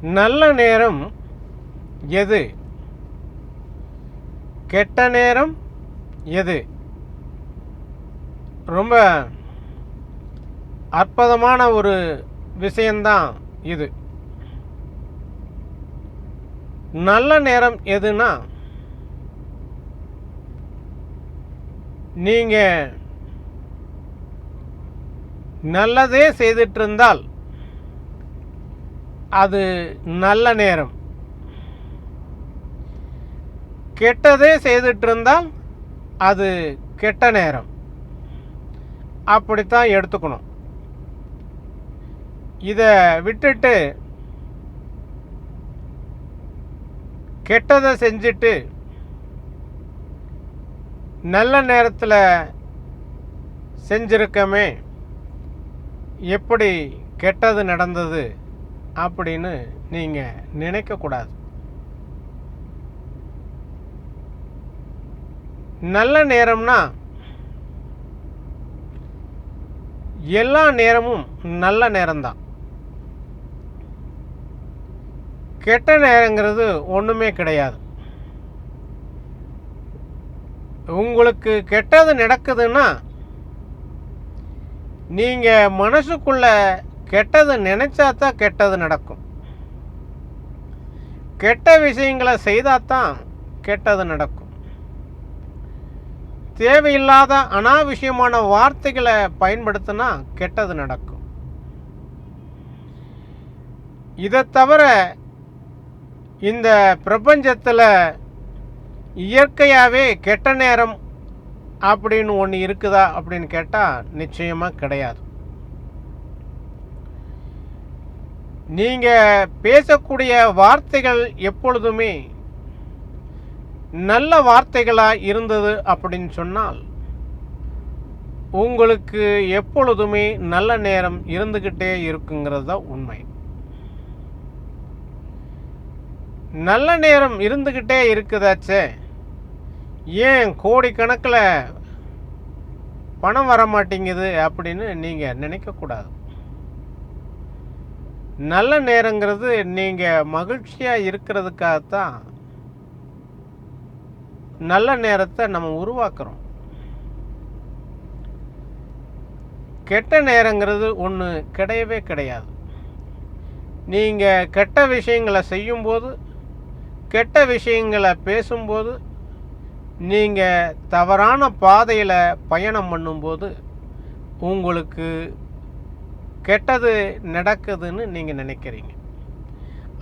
நல்ல நேரம் எது? கெட்ட நேரம் எது? ரொம்ப அற்புதமான ஒரு விஷயந்தான் இது. நல்ல நேரம் எதுனா நீங்கள் நல்லதே செய்துட்டு இருந்தால் அது நல்ல நேரம். கெட்டதே செய்துட்டு இருந்தால் அது கெட்ட நேரம். அப்படித்தான் எடுத்துக்கணும். இதை விட்டுட்டு கெட்டதை செஞ்சுட்டு நல்ல நேரத்தில் செஞ்சிருக்கமே. எப்படி கெட்டது நடந்தது? அப்படின்னு நீங்கள் நினைக்கக்கூடாது நல்ல நேரம்னா எல்லா நேரமும் நல்ல நேரம்தான். கெட்ட நேரங்கிறது ஒன்றுமே கிடையாது. உங்களுக்கு கெட்டது நடக்குதுன்னா நீங்கள் மனசுக்குள்ள கெட்டது நினைச்சா தான் கெட்டது நடக்கும். கெட்ட விஷயங்களை செய்தால் தான் கெட்டது நடக்கும். தேவையில்லாத அனாவசியமான வார்த்தைகளை பயன்படுத்தினா கெட்டது நடக்கும். இதை தவிர இந்த பிரபஞ்சத்தில் இயற்கையாகவே கெட்ட நேரம் அப்படின்னு ஒன்று இருக்குதா அப்படின்னு கேட்டால் நிச்சயமாக கிடையாது. நீங்கள் பேசக்கூடிய வார்த்தைகள் எப்பொழுதுமே நல்ல வார்த்தைகளாக இருந்தது அப்படின்னு சொன்னால் உங்களுக்கு எப்பொழுதுமே நல்ல நேரம் இருந்துக்கிட்டே இருக்குங்கிறது தான் உண்மை. நல்ல நேரம் இருந்துக்கிட்டே இருக்குதாச்சே? ஏன் கோடிக்கணக்கில் பணம் வர மாட்டேங்குது அப்படின்னு நீங்கள் நினைக்கக்கூடாது. நல்ல நேரங்கிறது நீங்கள் மகிழ்ச்சியாக இருக்கிறதுக்காகத்தான் நல்ல நேரத்தை நம்ம உருவாக்குறோம். கெட்ட நேரங்கிறது ஒன்று கிடையவே கிடையாது. நீங்கள் கெட்ட விஷயங்களை செய்யும்போது கெட்ட விஷயங்களை பேசும்போது நீங்கள் தவறான பாதையில் பயணம் பண்ணும்போது உங்களுக்கு கெட்டது நடக்குதுன்னு நீங்கள் நினைக்கிறீங்க.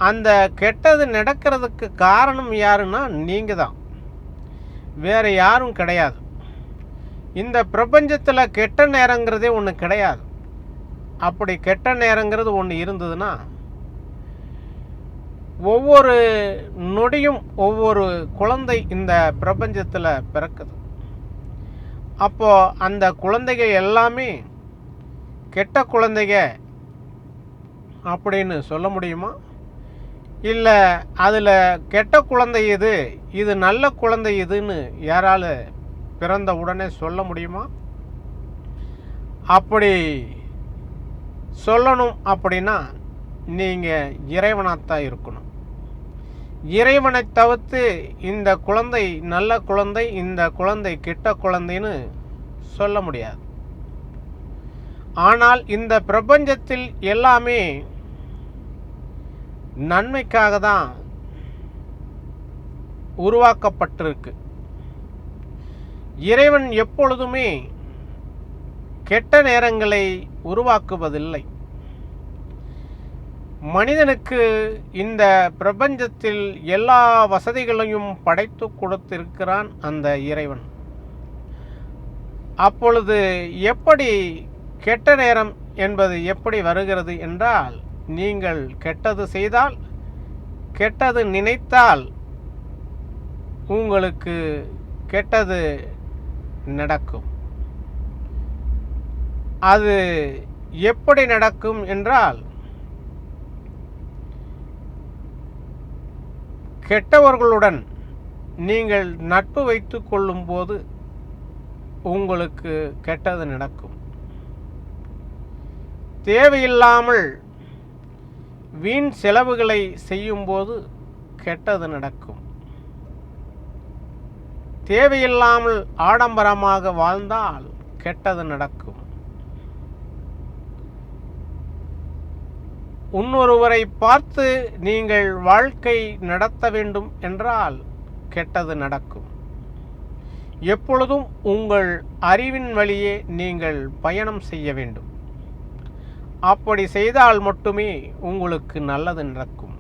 அந்த கெட்டது நடக்கிறதுக்கு காரணம் யாருன்னா நீங்கள் தான். வேறு யாரும் கிடையாது. இந்த பிரபஞ்சத்தில் கெட்ட நேரங்கிறதே ஒன்று கிடையாது. அப்படி கெட்ட நேரங்கிறது ஒன்று இருந்ததுன்னா ஒவ்வொரு நொடியும் ஒவ்வொரு குழந்தை இந்த பிரபஞ்சத்தில் பிறக்குது. அப்போது அந்த குழந்தைகள் எல்லாமே கெட்ட குழந்தைங்க அப்படின்னு சொல்ல முடியுமா? இல்லை அதில் கெட்ட குழந்தை இது இது நல்ல குழந்தை இதுன்னு யாரால் பிறந்த உடனே சொல்ல முடியுமா? அப்படி சொல்லணும் அப்படின்னா நீங்கள் இறைவனாகத்தான் இருக்கணும். இறைவனை தவிர்த்து இந்த குழந்தை நல்ல குழந்தை இந்த குழந்தை கெட்ட குழந்தைன்னு சொல்ல முடியாது. ஆனால் இந்த பிரபஞ்சத்தில் எல்லாமே நன்மைக்காக தான் உருவாக்கப்பட்டிருக்கு. இறைவன் எப்பொழுதுமே கெட்ட நேரங்களை உருவாக்குவதில்லை. மனிதனுக்கு இந்த பிரபஞ்சத்தில் எல்லா வசதிகளையும் படைத்து கொடுத்திருக்கிறான் அந்த இறைவன். அப்பொழுது எப்படி கெட்ட நேரம் என்பது எப்படி வருகிறது என்றால் நீங்கள் கெட்டது செய்தால் கெட்டது நினைத்தால் உங்களுக்கு கெட்டது நடக்கும். அது எப்படி நடக்கும் என்றால் கெட்டவர்களுடன் நீங்கள் நட்பு வைத்து கொள்ளும்போது உங்களுக்கு கெட்டது நடக்கும். தேவையில்லாமல் வீண் செலவுகளை செய்யும்போது கெட்டது நடக்கும். தேவையில்லாமல் ஆடம்பரமாக வாழ்ந்தால் கெட்டது நடக்கும். இன்னொருவரை பார்த்து நீங்கள் வாழ்க்கை நடத்த வேண்டும் என்றால் கெட்டது நடக்கும். எப்பொழுதும் உங்கள் அறிவின் வழியே நீங்கள் பயணம் செய்ய வேண்டும். அப்படி செய்தால் மட்டுமே உங்களுக்கு நல்லது நடக்கும்.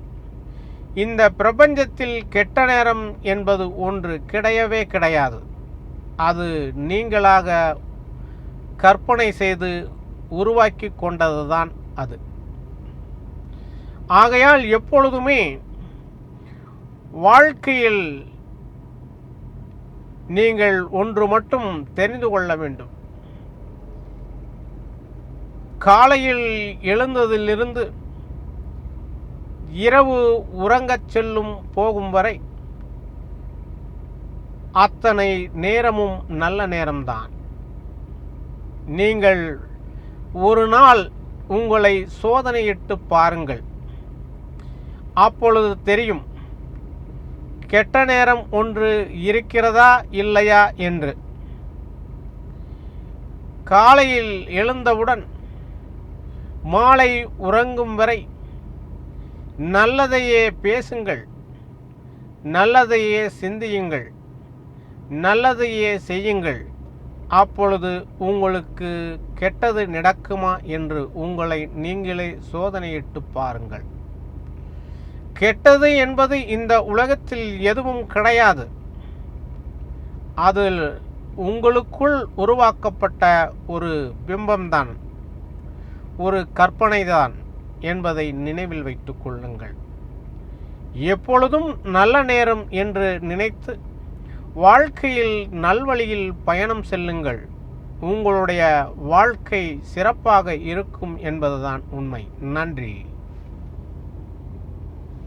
இந்த பிரபஞ்சத்தில் கெட்ட நேரம் என்பது ஒன்று கிடையவே கிடையாது. அது நீங்களாக கற்பனை செய்து உருவாக்கி கொண்டதுதான் அது. ஆகையால் எப்பொழுதுமே வாழ்க்கையில் நீங்கள் ஒன்று மட்டும் தெரிந்து கொள்ள வேண்டும். காலையில் எழுந்ததிலிருந்து இரவு உறங்கச் செல்லும் போகும் வரை அத்தனை நேரமும் நல்ல நேரம்தான். நீங்கள் ஒரு நாள் உங்களை சோதனையிட்டு பாருங்கள். அப்பொழுது தெரியும் கெட்ட நேரம் ஒன்று இருக்கிறதா இல்லையா என்று. காலையில் எழுந்தவுடன் மாலை உறங்கும் வரை நல்லதையே பேசுங்கள் நல்லதையே சிந்தியுங்கள் நல்லதையே செய்யுங்கள். அப்பொழுது உங்களுக்கு கெட்டது நடக்குமா என்று உங்களை நீங்களே சோதனையிட்டு பாருங்கள். கெட்டது என்பது இந்த உலகத்தில் எதுவும் கிடையாது. அதில் உங்களுக்குள் உருவாக்கப்பட்ட ஒரு பிம்பம்தான். ஒரு கற்பனைதான் என்பதை நினைவில் வைத்துக் கொள்ளுங்கள். எப்பொழுதும் நல்ல நேரம் என்று நினைத்து வாழ்க்கையில் நல்வழியில் பயணம் செல்லுங்கள். உங்களுடைய வாழ்க்கை சிறப்பாக இருக்கும் என்பதுதான் உண்மை. நன்றி.